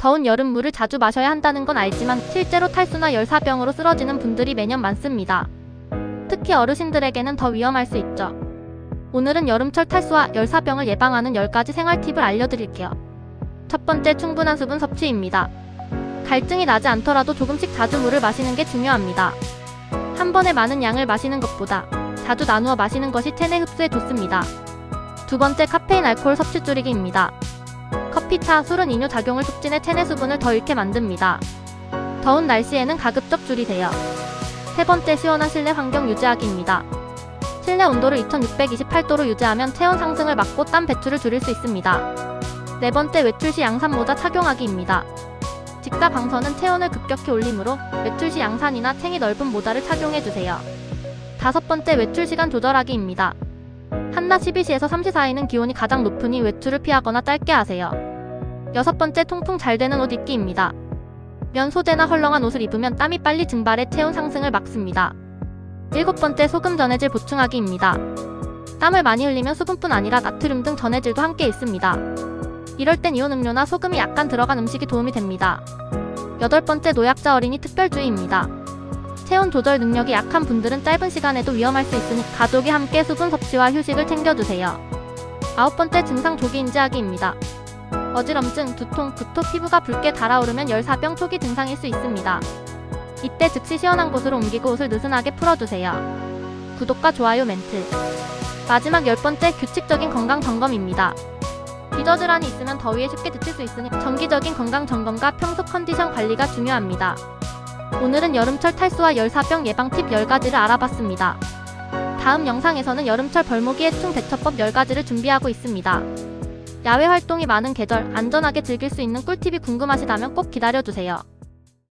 더운 여름 물을 자주 마셔야 한다는 건 알지만 실제로 탈수나 열사병으로 쓰러지는 분들이 매년 많습니다. 특히 어르신들에게는 더 위험할 수 있죠. 오늘은 여름철 탈수와 열사병을 예방하는 10가지 생활 팁을 알려드릴게요. 첫 번째 충분한 수분 섭취입니다. 갈증이 나지 않더라도 조금씩 자주 물을 마시는 게 중요합니다. 한 번에 많은 양을 마시는 것보다 자주 나누어 마시는 것이 체내 흡수에 좋습니다. 두 번째 카페인 알코올 섭취 줄이기입니다. 커피, 차, 술은 이뇨 작용을 촉진해 체내 수분을 더 잃게 만듭니다. 더운 날씨에는 가급적 줄이세요. 세 번째 시원한 실내 환경 유지하기입니다. 실내 온도를 2628도로 유지하면 체온 상승을 막고 땀 배출을 줄일 수 있습니다. 네 번째 외출 시 양산 모자 착용하기입니다. 직사 방선은 체온을 급격히 올리므로 외출 시 양산이나 챙이 넓은 모자를 착용해 주세요. 다섯 번째 외출 시간 조절하기입니다. 한낮 12시에서 3시 사이는 기온이 가장 높으니 외출을 피하거나 짧게 하세요. 여섯 번째 통풍 잘 되는 옷 입기입니다. 면 소재나 헐렁한 옷을 입으면 땀이 빨리 증발해 체온 상승을 막습니다. 일곱 번째 소금 전해질 보충하기입니다. 땀을 많이 흘리면 수분뿐 아니라 나트륨 등 전해질도 함께 있습니다. 이럴 땐 이온 음료나 소금이 약간 들어간 음식이 도움이 됩니다. 여덟 번째 노약자 어린이 특별주의입니다. 체온 조절 능력이 약한 분들은 짧은 시간에도 위험할 수 있으니 가족이 함께 수분 섭취와 휴식을 챙겨주세요. 아홉 번째 증상 조기 인지하기입니다. 어지럼증, 두통, 구토, 피부가 붉게 달아오르면 열사병 초기 증상일 수 있습니다. 이때 즉시 시원한 곳으로 옮기고 옷을 느슨하게 풀어주세요. 구독과 좋아요 멘트. 마지막 열 번째 규칙적인 건강 점검입니다. 기저질환이 있으면 더위에 쉽게 지칠 수 있으니 정기적인 건강 점검과 평소 컨디션 관리가 중요합니다. 오늘은 여름철 탈수와 열사병 예방 팁 10가지를 알아봤습니다. 다음 영상에서는 여름철 벌모기 해충 대처법 10가지를 준비하고 있습니다. 야외 활동이 많은 계절 안전하게 즐길 수 있는 꿀팁이 궁금하시다면 꼭 기다려주세요.